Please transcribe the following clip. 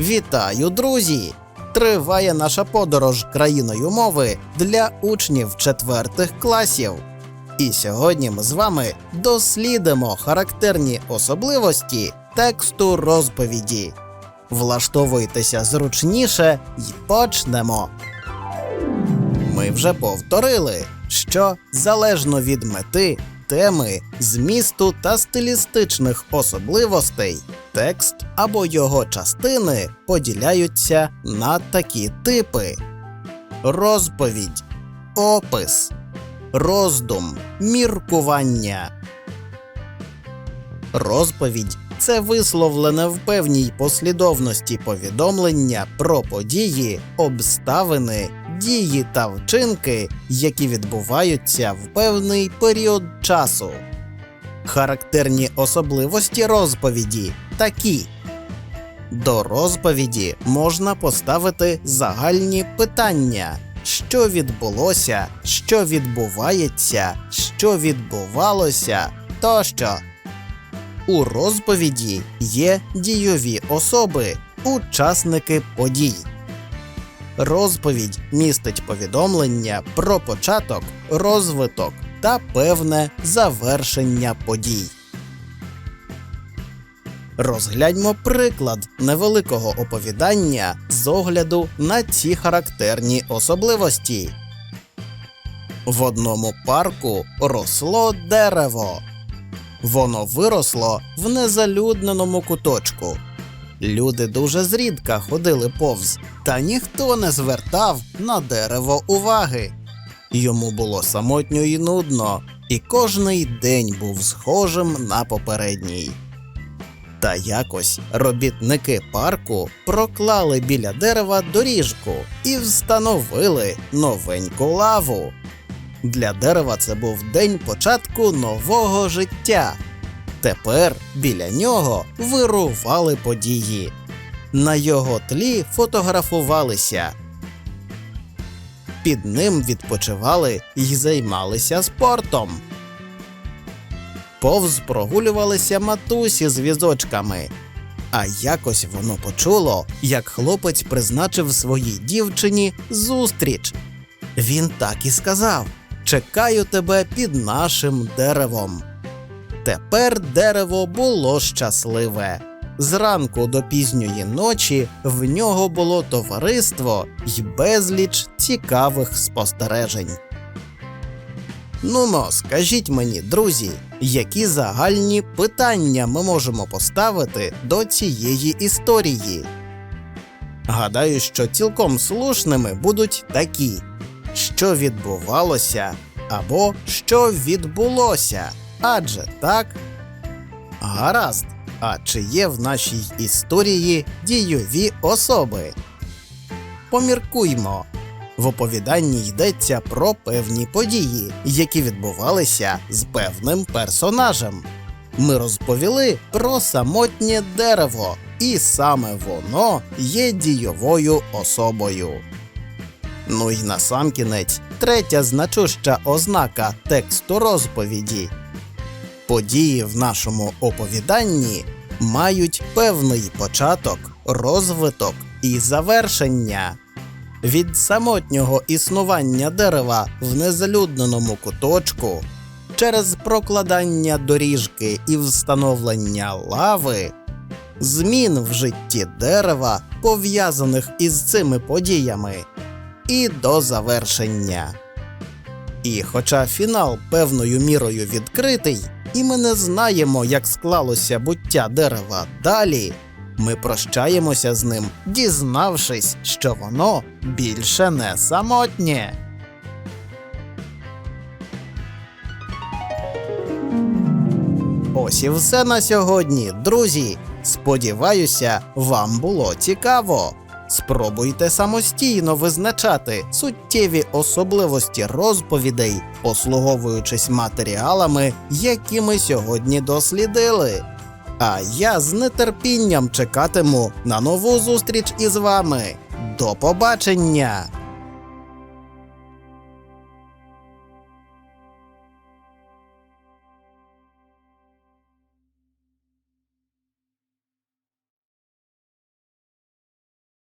Вітаю, друзі! Триває наша подорож країною мови для учнів четвертих класів. І сьогодні ми з вами дослідимо характерні особливості тексту розповіді. Влаштовуйтеся зручніше і почнемо. Ми вже повторили, що залежно від мети, теми, змісту та стилістичних особливостей, текст або його частини поділяються на такі типи: розповідь, опис, роздум, міркування. Розповідь це висловлене в певній послідовності повідомлення про події, обставини, дії та вчинки, які відбуваються в певний період часу. Характерні особливості розповіді такі. До розповіді можна поставити загальні питання, що відбулося, що відбувається, що відбувалося тощо. У розповіді є дійові особи, учасники подій. Розповідь містить повідомлення про початок, розвиток та певне завершення подій. Розгляньмо приклад невеликого оповідання з огляду на ці характерні особливості. В одному парку росло дерево. Воно виросло в незалюдненому куточку. Люди дуже зрідка ходили повз, та ніхто не звертав на дерево уваги. Йому було самотньо і нудно, і кожний день був схожим на попередній. Та якось робітники парку проклали біля дерева доріжку і встановили новеньку лаву. Для дерева це був день початку нового життя. Тепер біля нього вирували події. На його тлі фотографувалися. Під ним відпочивали і займалися спортом. Повз прогулювалися матусі з візочками. А якось воно почуло, як хлопець призначив своїй дівчині зустріч. Він так і сказав: Чекаю тебе під нашим деревом. Тепер дерево було щасливе. Зранку до пізньої ночі в нього було товариство й безліч цікавих спостережень. Нумо, скажіть мені, друзі, які загальні питання ми можемо поставити до цієї історії? Гадаю, що цілком слушними будуть такі: що відбувалося або що відбулося. Адже так. Гаразд. А чи є в нашій історії дійові особи? Поміркуймо. В оповіданні йдеться про певні події, які відбувалися з певним персонажем. Ми розповіли про самотнє дерево, і саме воно є дійовою особою. Ну й насамкінець, третя значуща ознака тексту розповіді. Події в нашому оповіданні мають певний початок, розвиток і завершення. Від самотнього існування дерева в незалюдненому куточку через прокладання доріжки і встановлення лави, змін в житті дерева, пов'язаних із цими подіями, і до завершення. І хоча фінал певною мірою відкритий, і ми не знаємо, як склалося буття дерева далі, ми прощаємося з ним, дізнавшись, що воно більше не самотнє. Ось і все на сьогодні, друзі. Сподіваюся, вам було цікаво. Спробуйте самостійно визначати суттєві особливості розповідей, послуговуючись матеріалами, які ми сьогодні дослідили. А я з нетерпінням чекатиму на нову зустріч із вами. До побачення!